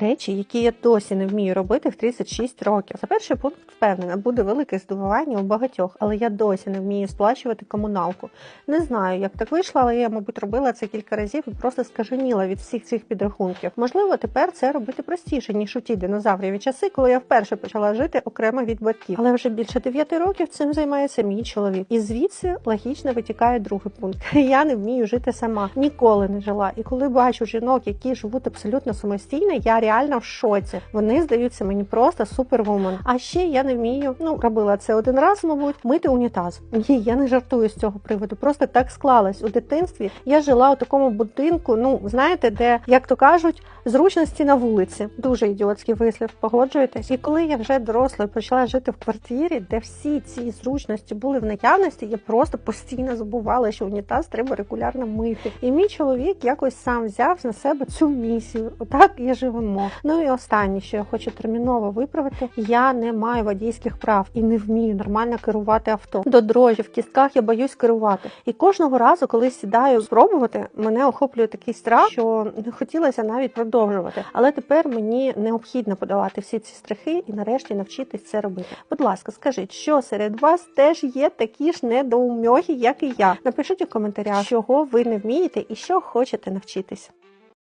Речі, які я досі не вмію робити в 36 років. За перший пункт впевнена, буде велике здивування у багатьох, але я досі не вмію сплачувати комуналку. Не знаю, як так вийшло, але я, мабуть, робила це кілька разів і просто скаженіла від всіх цих підрахунків. Можливо, тепер це робити простіше ніж у ті динозавріві часи, коли я вперше почала жити окремо від батьків. Але вже більше 9 років цим займається мій чоловік. І звідси логічно витікає другий пункт. Я не вмію жити сама, ніколи не жила. І коли бачу жінок, які живуть абсолютно самостійно, я реально в шоці. Вони здаються мені просто супервумен. А ще я не вмію. Ну робила це один раз, мабуть, мити унітаз. Ні, я не жартую з цього приводу. Просто так склалось у дитинстві. Я жила у такому будинку. Ну знаєте, де як то кажуть, зручності на вулиці. Дуже ідіотський вислів. Погоджуєтесь. І коли я вже доросла почала жити в квартирі, де всі ці зручності були в наявності, я просто постійно забувала, що унітаз треба регулярно мити. І мій чоловік якось сам взяв на себе цю місію. Отак і живемо. Ну і останнє, що я хочу терміново виправити, я не маю водійських прав і не вмію нормально керувати авто. До дрожі в кістках я боюсь керувати. І кожного разу, коли сідаю спробувати, мене охоплює такий страх, що не хотілося навіть продовжувати. Але тепер мені необхідно подолати всі ці страхи і нарешті навчитись це робити. Будь ласка, скажіть, що серед вас теж є такі ж недоумьохи, як і я. Напишіть у коментарях, чого ви не вмієте і що хочете навчитись.